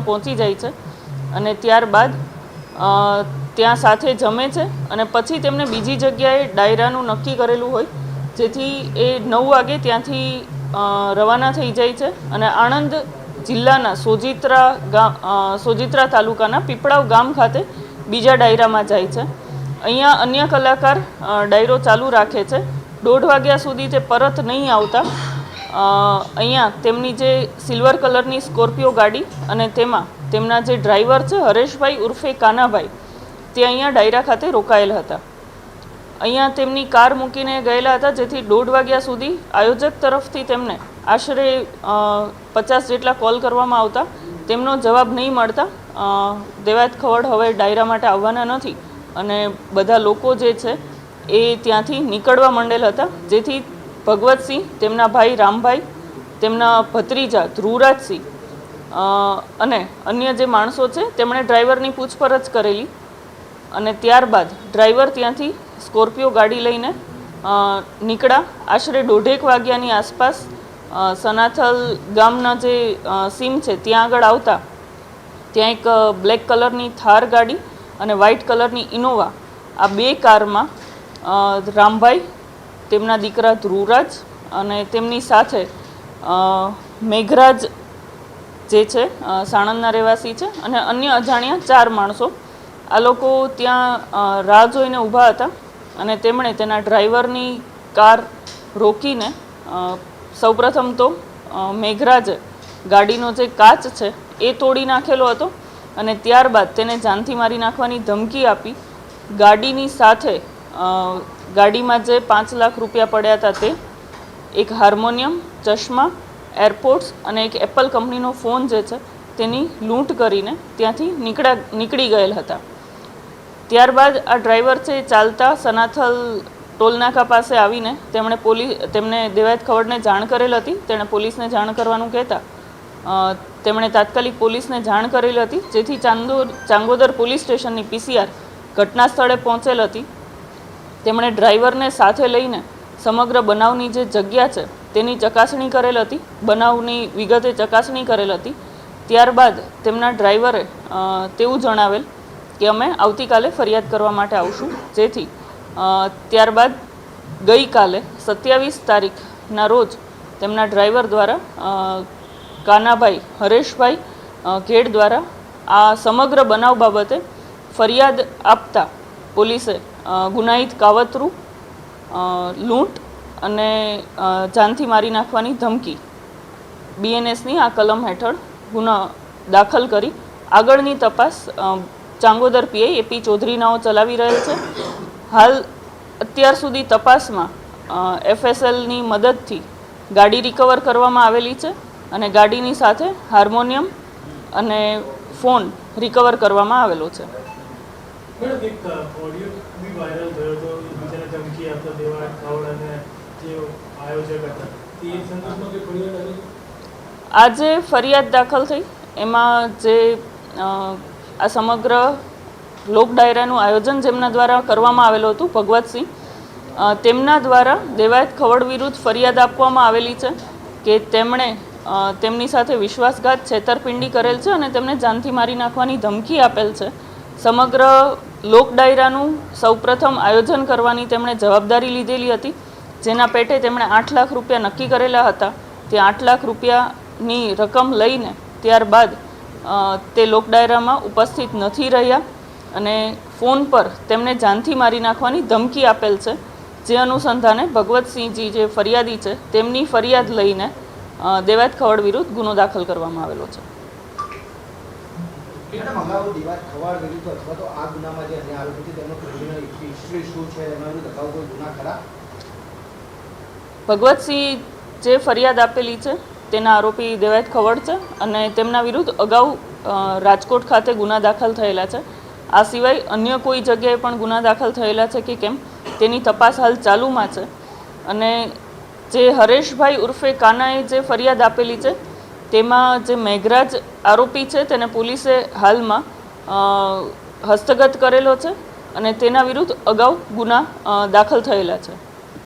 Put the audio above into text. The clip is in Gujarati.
પહોંચી જાય છે અને ત્યારબાદ ત્યાં સાથે જમે છે અને પછી તેમને બીજી જગ્યાએ ડાયરાનું નક્કી કરેલું હોય, જેથી એ નવ વાગે ત્યાંથી રવાના થઈ જાય છે અને આણંદ જિલ્લાના સોજિત્રા ગામ સોજિત્રા તાલુકાના પીપળાવ ગામ ખાતે બીજા ડાયરામાં જાય છે. અહીંયા અન્ય કલાકાર ડાયરો ચાલુ રાખે છે. દોઢ વાગ્યા સુધી તે પરત નહીં આવતા. અહીંયા તેમની જે સિલ્વર કલરની સ્કોર્પિયો ગાડી અને તેમાં તેમના જે ડ્રાઈવર છે, હરેશભાઈ ઉર્ફે કાનાભાઈ, તે અહીંયા ડાયરા ખાતે રોકાયેલ હતા. અહીંયા તેમની કાર મૂકીને ગયેલા હતા, જેથી દોઢ વાગ્યા સુધી આયોજક તરફથી તેમને આશરે પચાસ જેટલા કોલ કરવામાં આવતા. તેમનો જવાબ નહીં મળતા. દેવાયત ખવડ હવે ડાયરા માટે આવવાના નથી અને બધા લોકો જે છે, એ ત્યાંથી નીકળવા માંડેલ હતા. જેથી ભગવતસિંહ, તેમના ભાઈ રામભાઈ, તેમના ભત્રીજા ધ્રુવરાજસિંહ અને અન્ય જે માણસો છે, તેમણે ડ્રાઈવરની પૂછપરછ કરેલી અને ત્યારબાદ ડ્રાઈવર ત્યાંથી સ્કોર્પિયો ગાડી લઈને નીકળ્યા. આશરે દોઢેક વાગ્યાની આસપાસ સનાથલ ગામના જે સીમ છે, ત્યાં આગળ આવતા, ત્યાં એક બ્લેક કલરની થાર ગાડી અને વ્હાઇટ કલરની ઇનોવા આ બે કારમાં રામભાઈ તેમના દીકરા ધ્રુવરાજ અને તેમની સાથે મેઘરાજ જે છે સાણંદના રહેવાસી છે અને અન્ય અજાણ્યા ચાર માણસો. આ લોકો ત્યાં રાહ જોઈને ઊભા હતા અને તેમણે તેના ડ્રાઈવરની કાર રોકીને સૌપ્રથમ તો મેઘરાજે ગાડીનો જે કાચ છે એ તોડી નાખેલો હતો અને ત્યારબાદ તેને જાનથી મારી નાખવાની ધમકી આપી ગાડીની સાથે ગાડીમાં જે પાંચ લાખ રૂપિયા પડ્યા હતા તે, એક હાર્મોનિયમ, ચશ્મા, એરપોર્ટ્સ અને એક એપલ કંપનીનો ફોન જે છે તેની લૂંટ કરીને ત્યાંથી નીકળ્યા, નીકળી ગયેલ હતા. ત્યારબાદ આ ડ્રાઈવર છે એ ચાલતા સનાથલ ટોલનાકા પાસે આવીને તેમણે પોલીસ તેમને દેવાયત ખવડને જાણ કરેલ હતી, તેણે પોલીસને જાણ કરવાનું કહેતા તેમણે તાત્કાલિક પોલીસને જાણ કરેલી હતી, જેથી ચાંદોર ચાંગોદર પોલીસ સ્ટેશનની પીસીઆર ઘટના સ્થળે પહોંચેલ હતી. તેમણે ડ્રાઈવરને સાથે લઈને સમગ્ર બનાવની જે જગ્યા છે, તેની ચકાસણી કરેલ હતી. બનાવની વિગતે ચકાસણી કરેલ હતી. ત્યારબાદ તેમના ડ્રાઈવરે તેવું જણાવેલ કે અમે આવતીકાલે ફરિયાદ કરવા માટે આવશું. જેથી ત્યારબાદ ગઈકાલે સત્યાવીસ તારીખના રોજ તેમના ડ્રાઈવર દ્વારા કાનાભાઈ હરેશભાઈ ઘેડ દ્વારા આ સમગ્ર બનાવ બાબતે ફરિયાદ આપતા પોલીસે ગુનાહિત કાવતરું લૂંટ અને જાનથી મારી નાખવાની ધમકી. બીએનએસની આ કલમ હેઠળ ગુનો દાખલ કરી આગળની તપાસ ચાંગોદર પીઆઈ એપી ચૌધરીનાઓ ચલાવી રહેલ છે. હાલ અત્યાર સુધી તપાસમાં એફએસએલની મદદથી ગાડી રિકવર કરવામાં આવેલી છે અને ગાડીની સાથે હાર્મોનિયમ અને ફોન રિકવર કરવામાં આવેલો છે મેડમ એક ઓડિયો બી વાયરલ થયો હતો બીજાને ધમકી દેવા ખાવડ અને જે આયોજક હતા. તે સંદર્ભમાં કંઈ ફરિયાદ આવી? આજે ફરિયાદ દાખલ થઈ. એમાં જે આ સમગ્ર લોક ડાયરાનું આયોજન જેમના દ્વારા કરવામાં આવેલું હતું ભગવતસિંહ તેમના દ્વારા દેવાયત ખવડ વિરુદ્ધ ફરિયાદ આપવામાં આવેલી છે કે તેમણે તેમની સાથે વિશ્વાસઘાત છેતરપિંડી કરેલ છે અને તેમને જાનથી મારી નાખવાની ધમકી આપેલ છે. સમગ્ર લોક ડાયરાનું સૌપ્રથમ આયોજન કરવાની તેમણે જવાબદારી લીધેલી હતી. જેના પેટે તેમણે આઠ લાખ રૂપિયા નક્કી કરેલા હતા. તે આઠ લાખ રૂપિયાની રકમ લઈને ત્યારબાદ તે લોક ડાયરામાં ઉપસ્થિત નથી રહ્યા અને ફોન પર તેમને જાનથી મારી નાખવાની ધમકી આપેલ છે. જે અનુસંધાને ભગવતસિંહજી જે ફરિયાદી છે, તેમની ફરિયાદ લઈને દેવાત ખવડ વિરુદ્ધ ગુનો દાખલ કરવામાં આવેલો છે. મેડમ અગાઉ દિવાલ ખવાડ વિરુદ્ધ અથવા તો આ ગુનામાં જે અન્ય આરોપી છે, તેમનો ક્રિમિનલ હિસ્ટ્રી શું છે, એના વિરુદ્ધ અગાઉ કોઈ ગુના ખરા? ભગવતસિંહ જે ફરિયાદ આપેલી છે, તેના આરોપી દેવાયત ખવડ છે અને તેમના વિરુદ્ધ અગાઉ રાજકોટ ખાતે ગુના દાખલ થયેલા છે. આ સિવાય અન્ય કોઈ જગ્યાએ પણ ગુના દાખલ થયેલા છે કે કેમ, તેની તપાસ હાલ ચાલુમાં છે. અને જે હરેશભાઈ ઉર્ફે કાનાએ જે ફરિયાદ આપેલી છે તેમાં જે મેઘરાજ આરોપી છે તેને પોલીસે હાલમાં હસ્તગત કરેલો છે અને તેના વિરુદ્ધ અગાઉ ગુના દાખલ થયેલા છે.